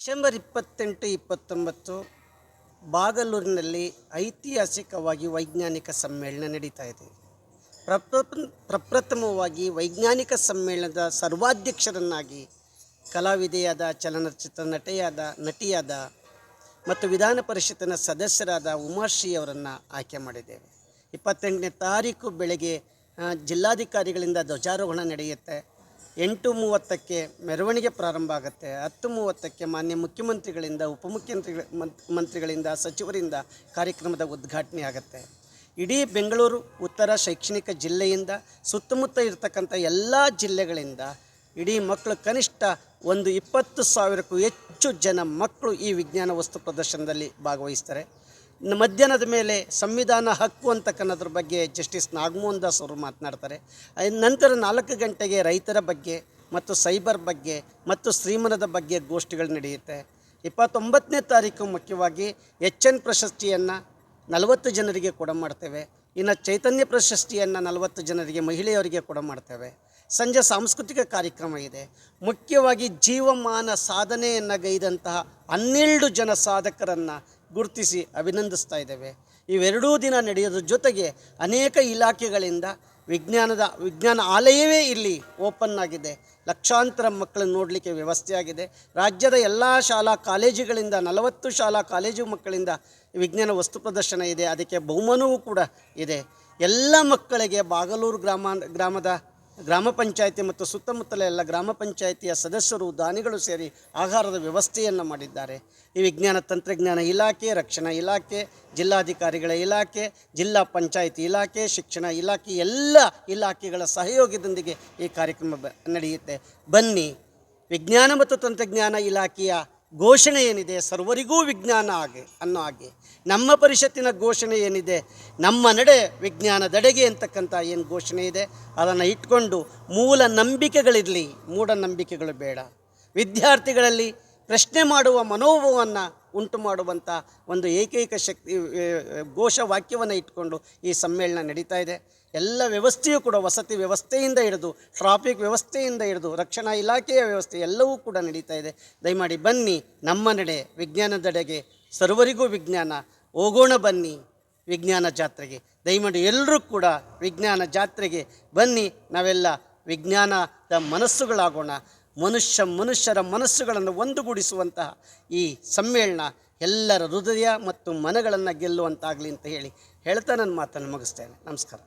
December ಇಪ್ಪತ್ತೆಂಟು, ಇಪ್ಪತ್ತೊಂಬತ್ತು ಬಾಗಲೂರಿನಲ್ಲಿ ಐತಿಹಾಸಿಕವಾಗಿ ವೈಜ್ಞಾನಿಕ ಸಮ್ಮೇಳನ ನಡೀತಾ ಇದೆ. ಪ್ರಪ್ರಥಮ ಪ್ರಪ್ರಥಮವಾಗಿ ವೈಜ್ಞಾನಿಕ ಸಮ್ಮೇಳನದ ಸರ್ವಾಧ್ಯಕ್ಷರನ್ನಾಗಿ ಕಲಾವಿದೆಯಾದ, ಚಲನಚಿತ್ರ ನಟಿಯಾದ ನಟಿಯಾದ ಮತ್ತು ವಿಧಾನ ಪರಿಷತ್ತಿನ ಸದಸ್ಯರಾದ ಉಮಾಶ್ರೀ ಅವರನ್ನು ಆಯ್ಕೆ ಮಾಡಿದ್ದೇವೆ. ಇಪ್ಪತ್ತೆಂಟನೇ ತಾರೀಕು ಬೆಳಗ್ಗೆ ಜಿಲ್ಲಾಧಿಕಾರಿಗಳಿಂದ ಧ್ವಜಾರೋಹಣ ನಡೆಯುತ್ತೆ. ಎಂಟು ಮೂವತ್ತಕ್ಕೆ ಮೆರವಣಿಗೆ ಪ್ರಾರಂಭ ಆಗುತ್ತೆ. ಹತ್ತು ಮೂವತ್ತಕ್ಕೆ ಮಾನ್ಯ ಮುಖ್ಯಮಂತ್ರಿಗಳಿಂದ ಉಪಮುಖ್ಯಮಂತ್ರಿಗಳ ಮಂತ್- ಮಂತ್ರಿಗಳಿಂದ, ಸಚಿವರಿಂದ ಕಾರ್ಯಕ್ರಮದ ಉದ್ಘಾಟನೆ ಆಗುತ್ತೆ. ಇಡೀ ಬೆಂಗಳೂರು, ಉತ್ತರ ಶೈಕ್ಷಣಿಕ ಜಿಲ್ಲೆಯಿಂದ ಸುತ್ತಮುತ್ತ ಇರತಕ್ಕಂಥ ಎಲ್ಲ ಜಿಲ್ಲೆಗಳಿಂದ ಇಡೀ ಮಕ್ಕಳು ಕನಿಷ್ಠ ಒಂದು ಇಪ್ಪತ್ತು ಸಾವಿರಕ್ಕೂ ಹೆಚ್ಚು ಜನ ಮಕ್ಕಳು ಈ ವಿಜ್ಞಾನ ವಸ್ತು ಪ್ರದರ್ಶನದಲ್ಲಿ ಭಾಗವಹಿಸ್ತಾರೆ. ಮಧ್ಯಾಹ್ನದ ಮೇಲೆ ಸಂವಿಧಾನ ಹಕ್ಕು ಅಂತಕ್ಕನ್ನೋದ್ರ ಬಗ್ಗೆ ಜಸ್ಟಿಸ್ ನಾಗಮೋಹನ್ ದಾಸ್ ಅವರು ಮಾತನಾಡ್ತಾರೆ. ನಂತರ ನಾಲ್ಕು ಗಂಟೆಗೆ ರೈತರ ಬಗ್ಗೆ ಮತ್ತು ಸೈಬರ್ ಬಗ್ಗೆ ಮತ್ತು ಶ್ರೀಮನದ ಬಗ್ಗೆ ಗೋಷ್ಠಿಗಳು ನಡೆಯುತ್ತೆ. ಇಪ್ಪತ್ತೊಂಬತ್ತನೇ ತಾರೀಕು ಮುಖ್ಯವಾಗಿ ಎಚ್ ಎನ್ ಪ್ರಶಸ್ತಿಯನ್ನು ನಲವತ್ತು ಜನರಿಗೆ ಕೊಡ ಮಾಡ್ತೇವೆ. ಇನ್ನು ಚೈತನ್ಯ ಪ್ರಶಸ್ತಿಯನ್ನು ನಲವತ್ತು ಜನರಿಗೆ, ಮಹಿಳೆಯರಿಗೆ ಕೊಡ ಮಾಡ್ತೇವೆ. ಸಂಜೆ ಸಾಂಸ್ಕೃತಿಕ ಕಾರ್ಯಕ್ರಮ ಇದೆ. ಮುಖ್ಯವಾಗಿ ಜೀವಮಾನ ಸಾಧನೆಯನ್ನು ಗೈದಂತಹ ಹನ್ನೆರಡು ಜನ ಸಾಧಕರನ್ನು ಗುರುತಿಸಿ ಅಭಿನಂದಿಸ್ತಾ ಇದ್ದೇವೆ. ಇವೆರಡೂ ದಿನ ನಡೆಯೋದ್ರ ಜೊತೆಗೆ ಅನೇಕ ಇಲಾಖೆಗಳಿಂದ ವಿಜ್ಞಾನದ, ವಿಜ್ಞಾನ ಆಲಯವೇ ಇಲ್ಲಿ ಓಪನ್ ಆಗಿದೆ. ಲಕ್ಷಾಂತರ ಮಕ್ಕಳನ್ನು ನೋಡಲಿಕ್ಕೆ ವ್ಯವಸ್ಥೆಯಾಗಿದೆ ರಾಜ್ಯದ ಎಲ್ಲ ಶಾಲಾ ಕಾಲೇಜುಗಳಿಂದ, ನಲವತ್ತು ಶಾಲಾ ಕಾಲೇಜು ಮಕ್ಕಳಿಂದ ವಿಜ್ಞಾನ ವಸ್ತು ಪ್ರದರ್ಶನ ಇದೆ. ಅದಕ್ಕೆ ಬಹುಮಾನವೂ ಕೂಡ ಇದೆ. ಎಲ್ಲ ಮಕ್ಕಳಿಗೆ ಬಾಗಲೂರು ಗ್ರಾಮ ಗ್ರಾಮದ ಗ್ರಾಮ ಪಂಚಾಯಿತಿ ಮತ್ತು ಸುತ್ತಮುತ್ತಲ ಎಲ್ಲ ಗ್ರಾಮ ಪಂಚಾಯಿತಿಯ ಸದಸ್ಯರು, ದಾನಿಗಳು ಸೇರಿ ಆಹಾರದ ವ್ಯವಸ್ಥೆಯನ್ನು ಮಾಡಿದ್ದಾರೆ. ಈ ವಿಜ್ಞಾನ ತಂತ್ರಜ್ಞಾನ ಇಲಾಖೆ, ರಕ್ಷಣಾ ಇಲಾಖೆ, ಜಿಲ್ಲಾಧಿಕಾರಿಗಳ ಇಲಾಖೆ, ಜಿಲ್ಲಾ ಪಂಚಾಯಿತಿ ಇಲಾಖೆ, ಶಿಕ್ಷಣ ಇಲಾಖೆ ಎಲ್ಲ ಇಲಾಖೆಗಳ ಸಹಯೋಗದೊಂದಿಗೆ ಈ ಕಾರ್ಯಕ್ರಮ ನಡೆಯುತ್ತೆ. ಬನ್ನಿ, ವಿಜ್ಞಾನ ಮತ್ತು ತಂತ್ರಜ್ಞಾನ ಇಲಾಖೆಯ ಘೋಷಣೆ ಏನಿದೆ? ಸರ್ವರಿಗೂ ವಿಜ್ಞಾನ ಆಗಿ, ಅನ್ನೋ ಹಾಗೆ. ನಮ್ಮ ಪರಿಷತ್ತಿನ ಘೋಷಣೆ ಏನಿದೆ? ನಮ್ಮ ನಡೆ ವಿಜ್ಞಾನದಡೆಗೆ ಅಂತಕ್ಕಂಥ ಏನು ಘೋಷಣೆ ಇದೆ? ಅದನ್ನು ಇಟ್ಕೊಂಡು ಮೂಲ ನಂಬಿಕೆಗಳಿರಲಿ. ಮೂಢನಂಬಿಕೆಗಳು ಬೇಡ. ವಿದ್ಯಾರ್ಥಿಗಳಲ್ಲಿ ಪ್ರಶ್ನೆ ಮಾಡುವ ಮನೋಭಾವವನ್ನು ಉಂಟು ಮಾಡುವಂಥ ಒಂದು ಏಕೈಕ ಶಕ್ತಿ ಘೋಷವಾಕ್ಯವನ್ನು ಇಟ್ಕೊಂಡು ಈ ಸಮ್ಮೇಳನ ನಡೀತಾ ಇದೆ. ಎಲ್ಲ ವ್ಯವಸ್ಥೆಯೂ ಕೂಡ ವಸತಿ ವ್ಯವಸ್ಥೆಯಿಂದ ಹಿಡಿದು ಟ್ರಾಫಿಕ್ ವ್ಯವಸ್ಥೆಯಿಂದ ಹಿಡಿದು, ರಕ್ಷಣಾ ಇಲಾಖೆಯ ವ್ಯವಸ್ಥೆ ಎಲ್ಲವೂ ಕೂಡ ನಡೀತಾ ಇದೆ. ದಯಮಾಡಿ ಬನ್ನಿ, ನಮ್ಮ ನಡೆ ವಿಜ್ಞಾನದೆಡೆಗೆ ಸರ್ವರಿಗೂ ವಿಜ್ಞಾನ. ಹೋಗೋಣ ಬನ್ನಿ, ವಿಜ್ಞಾನ ಜಾತ್ರೆಗೆ. ದಯಮಾಡಿ ಎಲ್ಲರೂ ಕೂಡ ವಿಜ್ಞಾನ ಜಾತ್ರೆಗೆ ಬನ್ನಿ, ನಾವೆಲ್ಲ ವಿಜ್ಞಾನದ ಮನಸ್ಸುಗಳಾಗೋಣ. ಮನುಷ್ಯ ಮನುಷ್ಯರ ಮನಸ್ಸುಗಳನ್ನು ಒಂದುಗೂಡಿಸುವಂತಹ ಈ ಸಮ್ಮೇಳನ ಎಲ್ಲರ ಹೃದಯ ಮತ್ತು ಮನಗಳನ್ನು ಗೆಲ್ಲುವಂತಾಗಲಿ ಅಂತ ಹೇಳಿ ಹೇಳ್ತಾ ನನ್ನ ಮಾತನ್ನು ಮುಗಿಸ್ತೇನೆ. ನಮಸ್ಕಾರ.